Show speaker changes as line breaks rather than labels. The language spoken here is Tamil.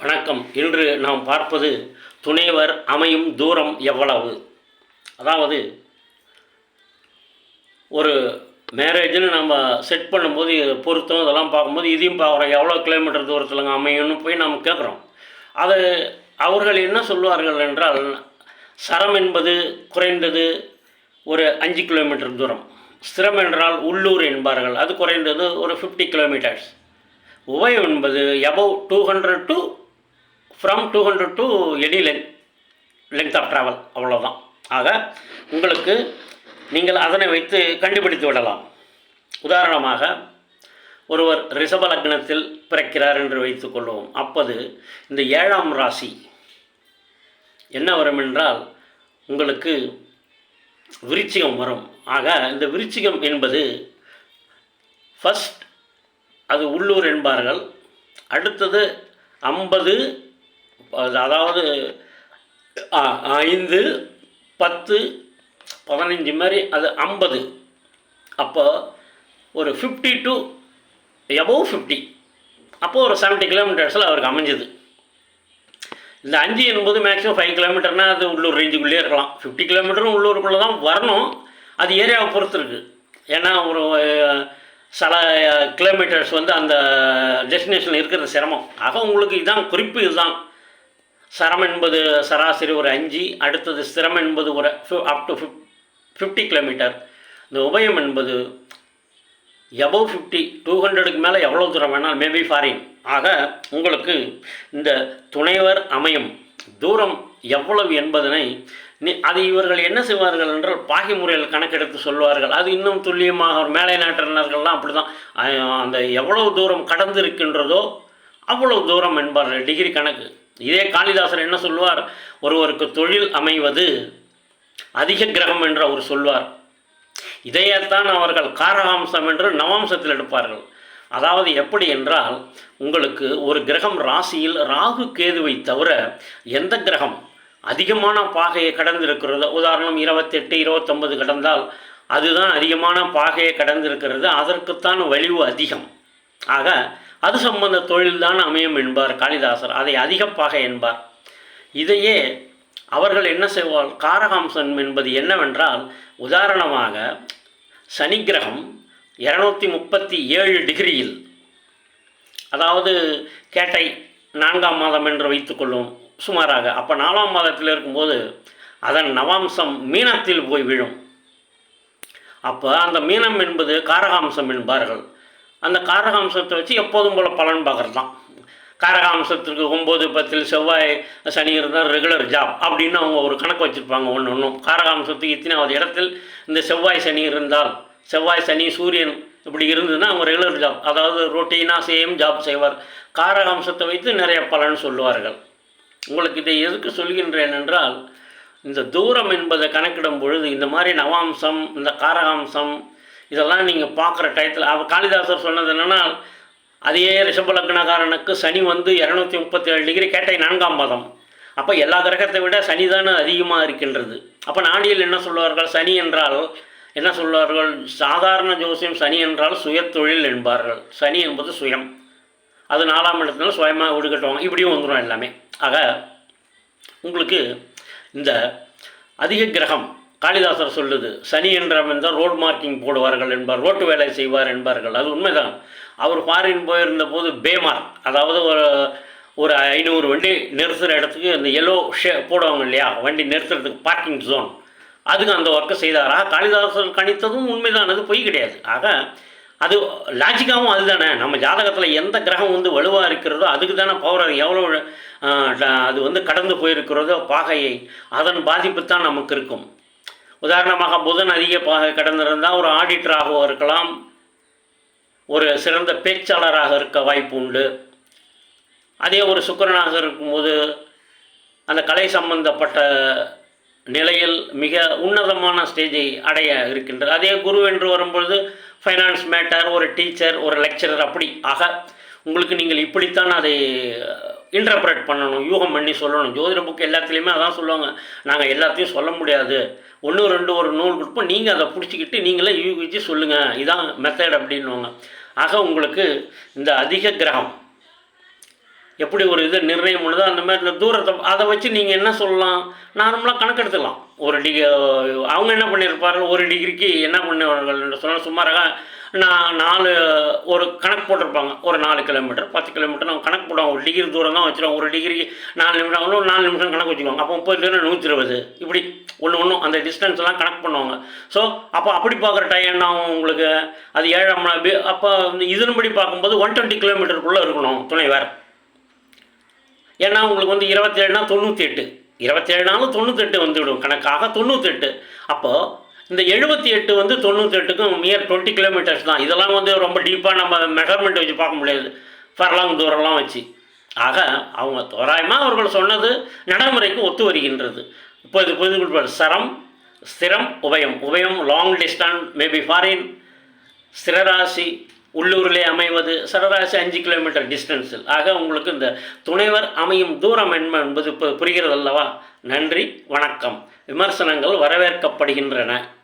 வணக்கம். இன்று நாம் பார்ப்பது துணைவர் அமையும் தூரம் எவ்வளவு? அதாவது ஒரு மேரேஜ்னு நம்ம செட் பண்ணும்போது பொருத்தம் இதெல்லாம் பார்க்கும்போது இதையும் பார்க்குறோம். எவ்வளோ கிலோமீட்டர் தூரத்தில் அமையும்னு போய் நம்ம கேட்குறோம். அது அவர்கள் என்ன சொல்வார்கள் என்றால் சரம் என்பது குறைந்தது ஒரு அஞ்சு கிலோமீட்டர் தூரம். ஸ்திரம் என்றால் உள்ளூர் என்பார்கள். அது குறைந்தது ஒரு ஃபிஃப்டி கிலோமீட்டர்ஸ் உபயம் என்பது above two hundred to from two hundred to any len length of travel அவ்வளோதான் ஆக உங்களுக்கு நீங்கள் அதனை வைத்து கண்டுபிடித்து விடலாம். உதாரணமாக ஒருவர் ரிஷப லக்னத்தில் பிறக்கிறார் என்று வைத்துக்கொள்வோம் அப்போது இந்த ஏழாம் ராசி என்ன வரும் என்றால் உங்களுக்கு விருச்சிகம் வரும். ஆக இந்த விருச்சிகம் என்பது ஃபஸ்ட் அது உள்ளூர் என்பார்கள். அடுத்தது ஐம்பது அதாவது ஆ- ஐந்து பத்து பதினஞ்சு மாதிரி அது ஐம்பது. அப்போ ஒரு ஃபிஃப்டி டு எபோவ் ஃபிஃப்டி அப்போது ஒரு செவன்ட்டி கிலோமீட்டர்ஸில் அவருக்கு அமைஞ்சது. இந்த அஞ்சு என்பது மேக்ஸிமம் ஃபைவ் கிலோமீட்டர்னால் அது உள்ளூர் ரேஞ்சுக்குள்ளேயே இருக்கலாம். ஃபிஃப்டி கிலோமீட்டரும் உள்ளூருக்குள்ளே தான் வரணும். அது ஏரியாவை பொறுத்து இருக்குது ஏன்னா ஒரு சில கிலோமீட்டர்ஸ் வந்து அந்த டெஸ்டினேஷனில் இருக்கிறது சிரமம். ஆக உங்களுக்கு இதுதான் குறிப்பு இதுதான். சரம் என்பது சராசரி ஒரு அஞ்சு அடுத்தது ஸ்திரம் என்பது ஒரு அப் டு ஃபிஃப் ஃபிஃப்டி கிலோமீட்டர் இந்த உபயம் என்பது எபவ் ஃபிஃப்டி டூ ஹண்ட்ரடுக்கு மேலே எவ்வளோ தூரம் வேணாலும் மேபி ஃபாரின் ஆக உங்களுக்கு இந்த துணைவர் அமையும் தூரம் எவ்வளவு என்பதனை நீ அது இவர்கள் என்ன செய்வார்கள் என்றால் பாகி முறையில் கணக்கெடுத்து சொல்வார்கள். அது இன்னும் துல்லியமாக ஒரு மேலை நாட்டினர்கள்லாம் அப்படி தான் அந்த எவ்வளவு தூரம் கடந்து இருக்கின்றதோ அவ்வளவு தூரம் என்பார்கள். டிகிரி கணக்கு. இதே காளிதாசர் என்ன சொல்வார் ஒருவருக்கு தொழில் அமைவது அதிக கிரகம் என்று அவர் சொல்வார். இதையத்தான் அவர்கள் காரகாம்சம் என்று நவாம்சத்தில் எடுப்பார்கள். அதாவது எப்படி என்றால் உங்களுக்கு ஒரு கிரகம் ராசியில் ராகு கேதுவை தவிர எந்த கிரகம் அதிகமான பாகையை கடந்திருக்கிறதோ? உதாரணம் இருபத்தெட்டு இருபத்தொன்பது கடந்தால் அதுதான் அதிகமான பாகையை கடந்திருக்கிறது. அதற்குத்தான் வலிவு அதிகம். ஆக அது சம்பந்த தொழில்தான் அமையும் என்பார் காளிதாசர். அதை அதிகப்பாக என்பார். இதையே அவர்கள் என்ன செய்வார்? காரகாம்சம் என்பது என்னவென்றால் உதாரணமாக சனி கிரகம் இரநூத்தி முப்பத்தி ஏழு டிகிரியில் அதாவது கேட்டை நான்காம் மாதம் என்று வைத்துக்கொள்ளும் சுமாராக அப்போ நாலாம் மாதத்தில் இருக்கும்போது அதன் நவாம்சம் மீனத்தில் போய் விழும். அப்போ அந்த மீனம் என்பது காரகாம்சம் என்பார்கள். அந்த காரகாம்சத்தை வச்சு எப்போதும் போல் பலன் பார்க்குறது தான் காரகாம்சத்திற்கு ஒம்பது பத்தில் செவ்வாய் சனி இருந்தால் ரெகுலர் ஜாப் அப்படின்னு அவங்க ஒரு கணக்கு வச்சுருப்பாங்க ஒன்று ஒன்றும் காரகாம்சத்துக்கு இத்தனாவது இடத்தில் இந்த செவ்வாய் சனி இருந்தால் செவ்வாய் சனி சூரியன் இப்படி இருந்ததுன்னா அவங்க ரெகுலர் ஜாப் அதாவது ரொட்டீனாக சேம் ஜாப் செய்வார். காரகாம்சத்தை வைத்து நிறைய பலன் சொல்லுவார்கள். உங்களுக்கு இதை எதுக்கு சொல்கின்றேன் என்றால் இந்த தூரம் என்பதை கணக்கிடும் பொழுது இந்த மாதிரி நவாம்சம் இந்த காரகாம்சம் இதெல்லாம் நீங்கள் பார்க்குற டயத்தில் அவர் காளிதாசர் சொன்னது என்னென்னா அதே ரிஷபலக்னகாரனுக்கு சனி வந்து இரநூத்தி முப்பத்தி ஏழு டிகிரி கேட்டை நான்காம் மாதம் அப்போ எல்லா கிரகத்தை விட சனி தானே அதிகமாக இருக்கின்றது. அப்போ நாடியில் என்ன சொல்வார்கள்? சனி என்றால் என்ன சொல்வார்கள்? சாதாரண ஜோசியம் சனி என்றால் சுயத்தொழில் என்பார்கள். சனி என்பது சுயம். அது நாலாம் இடத்துல சுயமாக வீடு கட்டுவாங்க. இப்படியும் வந்துடும் எல்லாமே. ஆக உங்களுக்கு இந்த அதிக கிரகம் காளிதாசர் சொல்லுது சனி என்றவன் தான் ரோட் மார்க்கிங் போடுவார்கள் என்பார் ரோட்டு வேலை செய்வார் என்பார்கள். அது உண்மைதான். அவர் ஃபாரின் போயிருந்த போது பேமார்க் அதாவது ஒரு ஒரு ஐநூறு வண்டி நிறுத்துகிற இடத்துக்கு இந்த எல்லோ ஷே போடுவாங்க இல்லையா? வண்டி நிறுத்துறதுக்கு பார்க்கிங் ஜோன் அதுக்கு அந்த ஒர்க்கை செய்தாரா? காளிதாசர் கணித்ததும் உண்மைதான். அது பொய் கிடையாது. ஆக அது லாஜிக்காகவும் அதுதானே. நம்ம ஜாதகத்தில் எந்த கிரகம் வந்து வலுவாக இருக்கிறதோ அதுக்கு தானே பவர் எவ்வளோ ட- அது வந்து கடந்து போயிருக்கிறதோ பாகையை அதன் பாதிப்பு தான் நமக்கு இருக்கும். உதாரணமாக புதன் அதிக கடந்திருந்தால் ஒரு ஆடிட்டராகவும் இருக்கலாம். ஒரு சிறந்த பேச்சாளராக இருக்க வாய்ப்பு உண்டு. அதே ஒரு சுக்கரனாக இருக்கும்போது அந்த கலை சம்பந்தப்பட்ட நிலையில் மிக உன்னதமான ஸ்டேஜை அடைய இருக்கின்றது. அதே குரு என்று வரும்பொழுது ஃபைனான்ஸ் மேட்டர் ஒரு டீச்சர் ஒரு லெக்சரர் அப்படி ஆக உங்களுக்கு நீங்கள் இப்படித்தான் அதை இன்டர்பிரட் பண்ணணும் யூகம் பண்ணி சொல்லணும். ஜோதிட புக்கு எல்லாத்துலேயுமே அதான் சொல்லுவாங்க. நாங்கள் எல்லாத்தையும் சொல்ல முடியாது. ஒன்று ரெண்டு ஒரு நூல் கொடுப்போம். நீங்கள் அதை பிடிச்சிக்கிட்டு நீங்களே யூகிச்சு சொல்லுங்கள் இதான் மெத்தட் அப்படின்னுவாங்க. ஆக உங்களுக்கு இந்த அதிக கிரகம் எப்படி ஒரு இது நிர்ணயம் பண்ணுதோ அந்த மாதிரி இந்த தூரத்தை அதை வச்சு நீங்கள் என்ன சொல்லலாம்? நார்மலாக கணக்கெடுத்துக்கலாம். ஒரு டிகிரி அவங்க என்ன பண்ணியிருப்பார்கள் ஒரு டிகிரிக்கு என்ன பண்ணுவார்கள் சொன்னால் சுமாராக நான் நாலு ஒரு கணக்கு போட்டிருப்பாங்க. ஒரு நாலு கிலோமீட்டர் பத்து கிலோமீட்டர் நம்ம கணக்கு போடுவாங்க. ஒரு டிகிரி தூரம் தான் வச்சுருவோம் ஒரு டிகிரிக்கு நாலு நிமிடம் இன்னும் நாலு நிமிஷம் கணக்கு வச்சுக்குவாங்க அப்போ முப்பது கிலோ நூற்றி இருபது இப்படி ஒன்று ஒன்றும் அந்த டிஸ்டன்ஸ்லாம் கணக்கு பண்ணுவாங்க. ஸோ அப்போ அப்படி பார்க்குற டைம் என்ன ஆகும் உங்களுக்கு? அது ஏழாம் நாள் அப்போ வந்து இதன்படி பார்க்கும்போது ஒன் டுவெண்ட்டி கிலோமீட்டருக்குள்ளே இருக்கணும் துணை வேறு ஏன்னா உங்களுக்கு வந்து இருபத்தேழுனா தொண்ணூற்றி எட்டு இருபத்தேழுனாலும் தொண்ணூத்தெட்டு வந்துவிடும் கணக்காக தொண்ணூத்தெட்டு. அப்போது இந்த எழுபத்தி எட்டு வந்து தொண்ணூத்தெட்டுக்கும் மியர் டுவெண்ட்டி கிலோமீட்டர்ஸ் தான். இதெல்லாம் வந்து ரொம்ப டீப்பாக நம்ம மெஷர்மெண்ட் வச்சு பார்க்க முடியாது. ஃபர்லாங் தூரம்லாம் வச்சு. ஆக அவங்க தோராயமாக அவர்கள் சொன்னது நடைமுறைக்கு ஒத்து வருகின்றது. இப்போ இது புரிந்து கொள்வார் சரம் ஸ்திரம் உபயம். உபயம் லாங் டிஸ்டன்ஸ் மேபி ஃபாரின் ஸ்திரராசி உள்ளூரிலே அமைவது சரராசி அஞ்சு கிலோமீட்டர் டிஸ்டன்ஸில் ஆக உங்களுக்கு இந்த துணைவர் அமையும் தூரம் என்ன என்பது இப்போ புரிகிறது அல்லவா நன்றி வணக்கம். விமர்சனங்கள் வரவேற்கப்படுகின்றன.